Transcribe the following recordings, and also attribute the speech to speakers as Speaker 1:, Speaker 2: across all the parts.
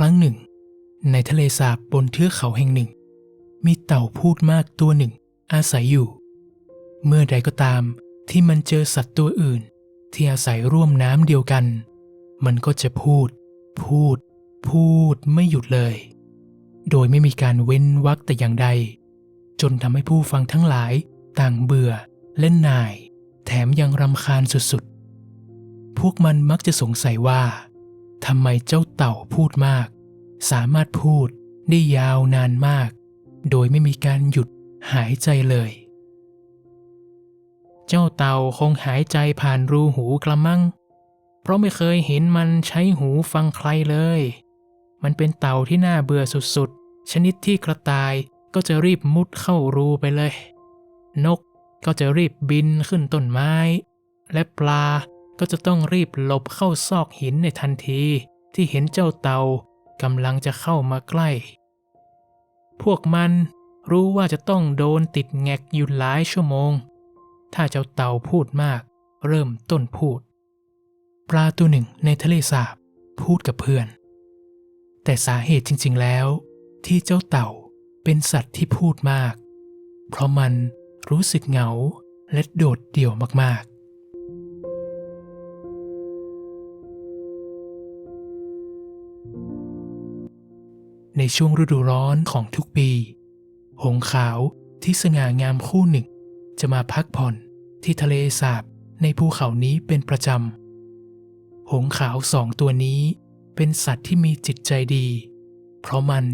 Speaker 1: รั้งหนึ่ง ในทะเลสาบบนเทือกเขาแห่งหนึ่ง มีเต่าพูดมากตัวหนึ่ง อาศัยอยู่ เมื่อใดก็ตามที่มันเจอสัตว์ตัวอื่น ที่อาศัยร่วมน้ำเดียวกัน มันก็จะพูด พูด พูดไม่หยุดเลย โดยไม่มีการเว้นวรรคแต่อย่างใด จนทำให้ผู้ฟังทั้งหลายต่างเบื่อเล่นนาย แถมยังรำคาญสุดๆ พวกมันมักจะสงสัยว่า ทำไมเจ้าเต่าพูดมาก สามารถพูดได้ยาวนานมาก โดยไม่มีการหยุดหายใจเลย เจ้าเต่าคงหายใจผ่านรูหูกระมัง เพราะไม่เคยเห็นมันใช้หูฟังใครเลย มันเป็นเต่าที่น่าเบื่อสุดๆ ชนิดที่กระต่ายก็จะรีบมุดเข้ารูไปเลย นกก็จะรีบบินขึ้นต้นไม้ และปลา ก็จะต้องรีบหลบเข้าซอกหินในทันทีที่เห็นเจ้าเต่ากำลังจะเข้ามาใกล้ พวกมันรู้ว่าจะต้องโดนติดแงกอยู่หลายชั่วโมง ถ้าเจ้าเต่าพูดมาก เริ่มต้นพูด ปลาตัวหนึ่งในทะเลสาบพูดกับเพื่อน แต่สาเหตุจริง ๆแล้ว ที่เจ้าเต่าเป็นสัตว์ที่พูดมาก เพราะมันรู้สึกเหงาและโดดเดี่ยวมาก ในช่วงฤดูร้อนของทุกปี หงส์ขาวที่สง่างามคู่หนึ่ง จะมาพักผ่อนที่ทะเลสาบในภูเขานี้เป็นประจำ หงส์ขาวสองตัวนี้เป็นสัตว์ที่มีจิตใจดี เพราะมัน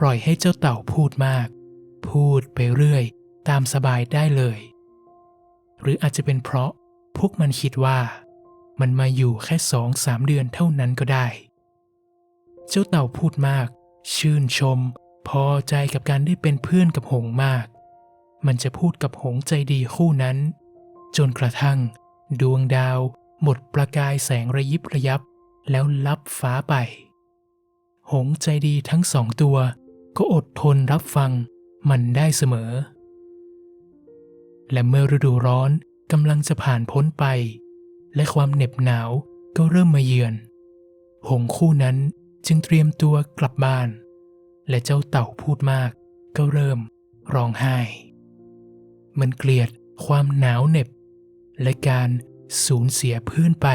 Speaker 1: ปล่อยให้เจ้าเต่าพูดมาก พูดไปเรื่อยตามสบายได้เลย หรืออาจจะเป็นเพราะพวกมันคิดว่า มันมาอยู่แค่สองสามเดือนเท่านั้นก็ได้ เจ้าเต่าพูดมาก ชื่นชม พอใจกับการได้เป็นเพื่อนกับหงมาก มันจะพูดกับหงใจดีคู่นั้น จนกระทั่ง ดวงดาว หมดประกายแสงระยิบระยับ แล้วลับฟ้าไป หงใจดีทั้งสองตัว ก็อดทนรับฟังมันได้เสมอ และเมื่อฤดูร้อนกำลังจะผ่านพ้นไป และความเหน็บหนาวก็เริ่มมาเยือน หงคู่นั้น จึงเตรียมตัวกลับบ้าน และเจ้าเต่าพูดมาก ก็เริ่มร้องไห้ มันเกลียดความหนาวเหน็บ และการสูญเสียเพื่อนไป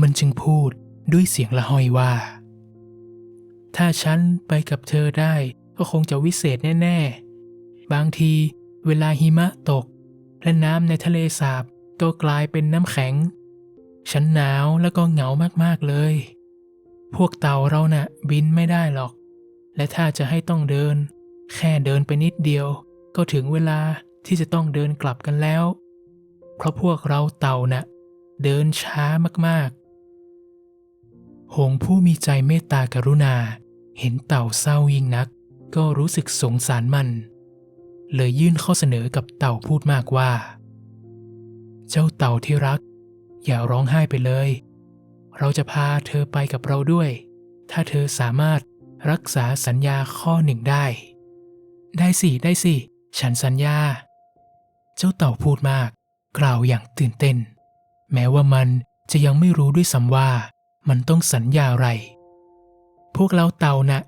Speaker 1: มันจึงพูดด้วยเสียงละห้อยว่า ถ้าฉันไปกับเธอได้ก็คงจะวิเศษแน่ ๆ บางทีเวลาหิมะตก และน้ำในทะเลสาบก็กลายเป็นน้ำแข็ง ฉันหนาวแล้วก็เหงามากๆเลย พวกเต่าเรานะ่ะบินไม่ได้หรอก และถ้าจะให้ต้องเดิน แค่เดินไปนิดเดียว ก็ถึงเวลาที่จะต้องเดินกลับกันแล้ว เพราะพวกเราเต่านะ่ะเดินช้ามากๆ หงผู้มีใจเมตตากรุณา เห็นเต่าเศร้ายิ่งนัก ก็รู้สึกสงสารมัน เลยยื่นข้อเสนอกับเต่าพูดมากว่า เจ้าเต่าที่รัก อย่าร้องไห้ไปเลย เราจะพาเธอไปกับเราด้วย ถ้าเธอสามารถรักษาสัญญาข้อหนึ่งได้ ได้สิ ได้สิ ฉันสัญญา เจ้าเต่าพูดมาก กล่าวอย่างตื่นเต้น แม้ว่ามันจะยังไม่รู้ด้วยซ้ำว่ามันต้องสัญญาอะไร พวกเราเต่านะ่ะ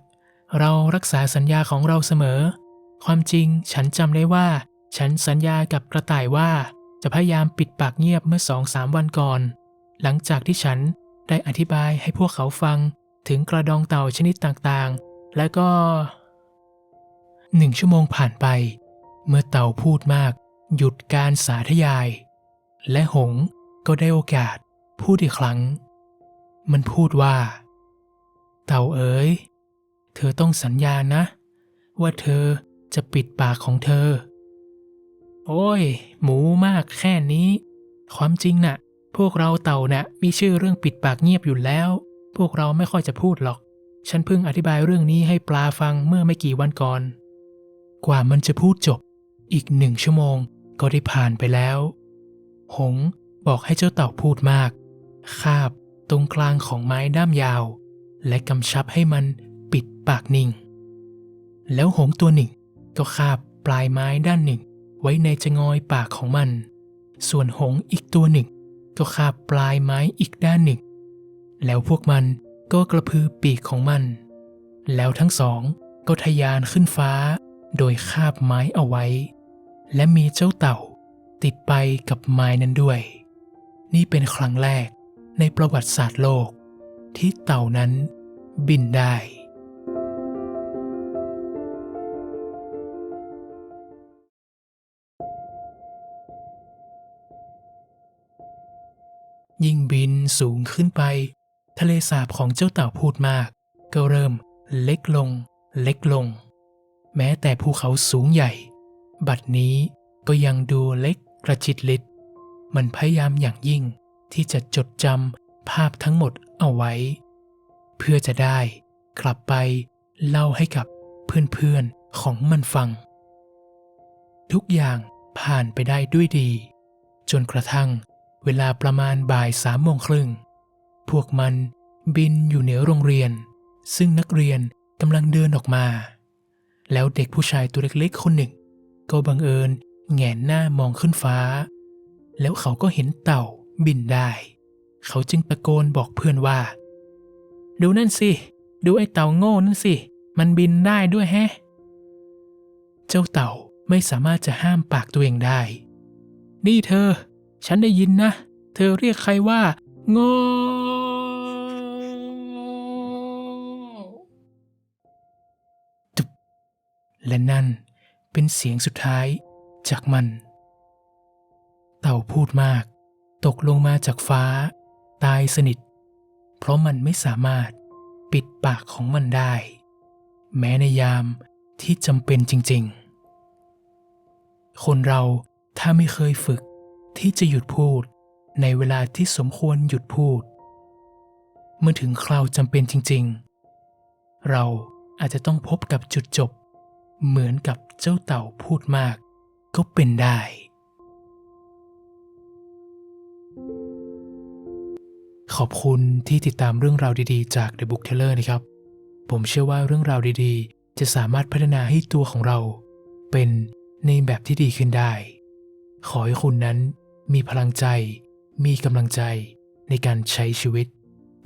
Speaker 1: เรารักษาสัญญาของเราเสมอ ความจริงฉันจำได้ว่า ฉันสัญญากับกระต่ายว่า จะพยายามปิดปากเงียบเมื่อสองสามวันก่อน หลังจากที่ฉัน ได้อธิบายให้พวกเขาฟังถึงกระดองเต่าชนิดต่างๆ และก็หนึ่งชั่วโมงผ่านไป เมื่อเต่าพูดมาก หยุดการสาธยาย และหงก็ได้โอกาสพูดอีกครั้ง มันพูดว่า เต่าเอ๋ย เธอต้องสัญญานะ ว่าเธอจะปิดปากของเธอ โอ้ย หมูมากแค่นี้ ความจริงน่ะ พวกเราเต่าน่ะมีชื่อเรื่องปิดปากเงียบอยู่แล้ว พวกเราไม่ค่อยจะพูดหรอก ฉันเพิ่งอธิบายเรื่องนี้ให้ปลาฟังเมื่อไม่กี่วันก่อน กว่ามันจะพูดจบ อีกหนึ่งชั่วโมงก็ได้ผ่านไปแล้ว หงบอกให้เจ้าเต่าพูดมาก คาบตรงกลางของไม้ด้ามยาว และกำชับให้มันปิดปากนิ่ง แล้วหงตัวหนึ่งก็คาบปลายไม้ด้านหนึ่ง ไว้ในจงอยปากของมัน ส่วนหงอีกตัวหนึ่ง ก็คาบปลายไม้อีกด้านหนึ่ง แล้วพวกมันก็กระพือปีกของมัน แล้วทั้งสองก็ทะยานขึ้นฟ้า โดยคาบไม้เอาไว้ และมีเจ้าเต่าติดไปกับไม้นั้นด้วย นี่เป็นครั้งแรกในประวัติศาสตร์โลก ที่เต่านั้นบินได้ ยิ่งบินสูงขึ้นไป ทะเลสาบของเจ้าเต่าพูดมาก ก็เริ่มเล็กลง เล็กลง แม้แต่ภูเขาสูงใหญ่ บัดนี้ก็ยังดูเล็กกระจิตลิดมันพยายามอย่างยิ่งที่จะจดจำภาพทั้งหมดเอาไว้ เพื่อจะได้กลับไปเล่าให้กับเพื่อนๆของมันฟัง ทุกอย่างผ่านไปได้ด้วยดี จนกระทั่ง เวลาประมาณบ่ายสามโมงครึ่ง พวกมันบินอยู่เหนือโรงเรียน ซึ่งนักเรียนกำลังเดินออกมา แล้วเด็กผู้ชายตัวเล็กๆคนหนึ่ง ก็บังเอิญแหงนหน้ามองขึ้นฟ้า แล้วเขาก็เห็นเต่าบินได้ เขาจึงตะโกนบอกเพื่อนว่า ดูนั่นสิ ดูไอ้เต่าโง่นั่นสิ มันบินได้ด้วยแฮะ เจ้าเต่าไม่สามารถจะห้ามปากตัวเองได้ นี่เธอ ฉันได้ยินนะ เธอเรียกใครว่าโง่จุบและนั่นเป็นเสียงสุดท้ายจากมัน เต่าพูดมาก ตกลงมาจากฟ้า ตายสนิท เพราะมันไม่สามารถปิดปากของมันได้ แม้ในยามที่จำเป็นจริง ๆ คนเราถ้าไม่เคยฝึก ที่จะหยุดพูด ในเวลาที่สมควรหยุดพูด เมื่อถึงคราวจำเป็นจริง ๆ เราอาจจะต้องพบกับจุดจบ เหมือนกับเจ้าเต่าพูดมาก ก็เป็นได้ ขอบคุณที่ติดตามเรื่องราวดีๆ จาก The Book Teller นะครับ ผมเชื่อว่าเรื่องราวดีๆ จะสามารถพัฒนาให้ตัวของเรา เป็นในแบบที่ดีขึ้นได้ ขอให้คุณนั้น มีพลังใจ มีกำลังใจในการใช้ชีวิต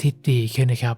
Speaker 1: ที่ดีขึ้นนะครับ